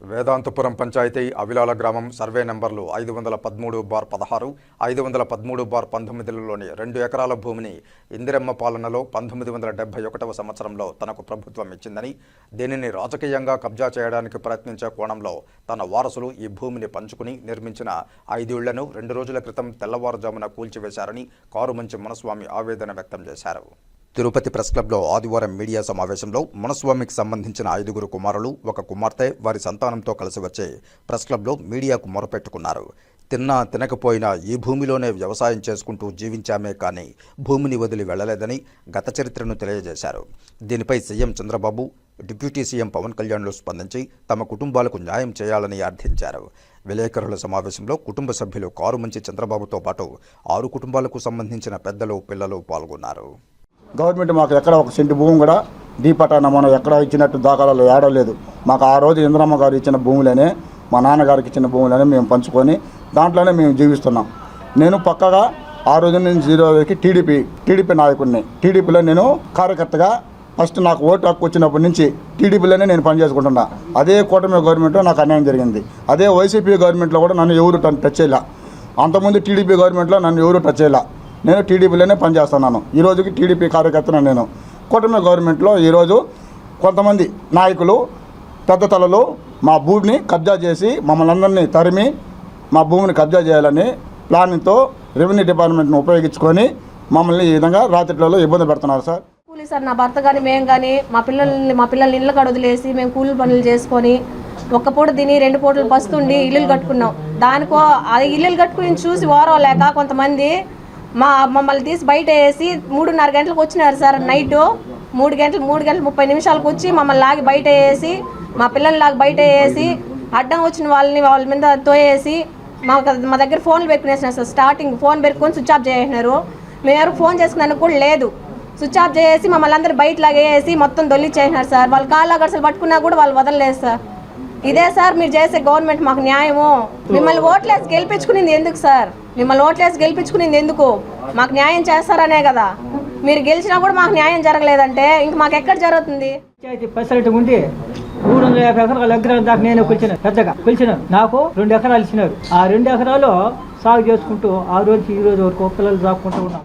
వేదాంతపురం పంచాయతీ అవిలాల గ్రామం సర్వే నెంబర్లు ఐదు వందల పదమూడు బార్ పదహారు ఐదు వందల పదమూడు బార్ పంతొమ్మిదిలోని రెండు ఎకరాల భూమిని ఇందిరమ్మ పాలనలో పంతొమ్మిది వందల డెబ్బై ఒకటవ సంవత్సరంలో తనకు ప్రభుత్వం ఇచ్చిందని దీనిని రాజకీయంగా కబ్జా చేయడానికి ప్రయత్నించే కోణంలో తన వారసులు ఈ భూమిని పంచుకుని నిర్మించిన ఐదేళ్ళను రెండు రోజుల క్రితం తెల్లవారుజామున కూల్చివేశారని కారుమంచి మునస్వామి ఆవేదన వ్యక్తం చేశారు. తిరుపతి ప్రెస్ క్లబ్లో ఆదివారం మీడియా సమావేశంలో మునస్వామికి సంబంధించిన ఐదుగురు కుమారులు ఒక కుమార్తె వారి సంతానంతో కలిసి వచ్చే ప్రెస్ క్లబ్లో మీడియాకు మొరపెట్టుకున్నారు. తిన్నా తినకపోయినా ఈ భూమిలోనే వ్యవసాయం చేసుకుంటూ జీవించామే కానీ భూమిని వదిలి వెళ్ళలేదని గత చరిత్రను తెలియజేశారు. దీనిపై CM Chandrababu deputy CM Pavan కళ్యాణ్లు స్పందించి తమ కుటుంబాలకు న్యాయం చేయాలని అర్థించారు. విలేకరుల సమావేశంలో కుటుంబ సభ్యులు కారు మంచి చంద్రబాబుతో పాటు ఆరు కుటుంబాలకు సంబంధించిన పెద్దలు పిల్లలు పాల్గొన్నారు. గవర్నమెంట్ మాకు ఎక్కడ ఒక సెంటు భూమి కూడా డీపటా నమూనా ఎక్కడ ఇచ్చినట్టు దాఖలాలు ఏడో లేదు. మాకు ఆ రోజు ఇంద్రమ్మ గారు ఇచ్చిన భూములనే మా నాన్నగారికి ఇచ్చిన భూములనే మేము పంచుకొని దాంట్లోనే మేము జీవిస్తున్నాం. నేను పక్కగా ఆ రోజు నుంచి జీరో వరకు టీడీపీ టీడీపీ నాయకుడిని. టీడీపీలో నేను కార్యకర్తగా ఫస్ట్ నాకు ఓటు హక్కు వచ్చినప్పటి నుంచి టీడీపీలోనే నేను పనిచేసుకుంటున్నా. అదే కూటమి గవర్నమెంట్లో నాకు అన్యాయం జరిగింది. అదే వైసీపీ గవర్నమెంట్లో కూడా నన్ను ఎవరు టచ్ చేయలే. అంతకుముందు టీడీపీ గవర్నమెంట్లో నన్ను ఎవరు టచ్ చేయలే. నేను టీడీపీలోనే పనిచేస్తున్నాను. ఈరోజుకి టీడీపీ కార్యకర్తను నేను. కూటమి గవర్నమెంట్లో ఈరోజు కొంతమంది నాయకులు పెద్ద తలలు మా భూమిని కబ్జా చేసి మమ్మల్ని అందరినీ తరిమి మా భూమిని కబ్జా చేయాలని ప్లానింగ్తో రెవెన్యూ డిపార్ట్మెంట్ని ఉపయోగించుకొని మమ్మల్ని ఈ విధంగా రాత్రిలో ఇబ్బంది పెడుతున్నారు సార్. కూలీ సార్ నా భర్త కానీ మేము కానీ మా పిల్లల్ని మా పిల్లల్ని ఇళ్ళ కాడ వదిలేసి మేము కూలి పనులు చేసుకొని ఒక్క పూట తిని రెండు పూటలు పస్తుండి ఇల్లులు కట్టుకున్నాం. దానికో అది ఇల్లులు కట్టుకుని చూసి ఓరవలేక కొంతమంది మా మమ్మల్ని తీసి బయట వేసి మూడున్నర గంటలకు వచ్చినారు సార్ నైట్. మూడు గంటలు మూడు గంటల ముప్పై నిమిషాలకు వచ్చి మమ్మల్ని లాగి బయట వేసి మా పిల్లల్ని లాగి బయట వేసి అడ్డం వచ్చిన వాళ్ళని వాళ్ళ మీద తోయేసి మాకు మా దగ్గర ఫోన్లు పెట్టుకునేసినారు సార్. స్టార్టింగ్ ఫోన్ పెట్టుకొని స్విచ్ ఆఫ్ చేసినారు మేము ఎవరు ఫోన్ చేసుకున్నాను కూడా లేదు. స్విచ్ ఆఫ్ చేసి మమ్మల్ని అందరూ బయట లాగేసి మొత్తం దొల్లిచ్చేసినారు సార్. వాళ్ళు కాళ్ళ గడసలు పట్టుకున్నా కూడా వాళ్ళు వదలలేదు సార్. ఇదే సార్ మీరు చేసే గవర్నమెంట్ మాకు న్యాయము. మిమ్మల్ని ఓట్లేసి గెలిపించుకునింది ఎందుకు సార్? మిమ్మల్ని ఓట్లేసి గెలిపించుకునింది ఎందుకు? మాకు న్యాయం చేస్తారనే కదా. మీరు గెలిచినా కూడా మాకు న్యాయం జరగలేదంటే ఇంక మాకు ఎక్కడ జరుగుతుంది? ఫెసిలిటీ ఉంది. మూడు వందల యాభై ఎకరాల ఎకరాల దాకా నేను కొలిచిన పెద్దగా పిలిచిన నాకు రెండు ఎకరాలు ఇచ్చినారు. ఆ రెండు ఎకరాలు సాగు చేసుకుంటూ ఆ రోజు ఈ రోజు వరకు పిల్లలు దాక్కుంటూ ఉన్నాం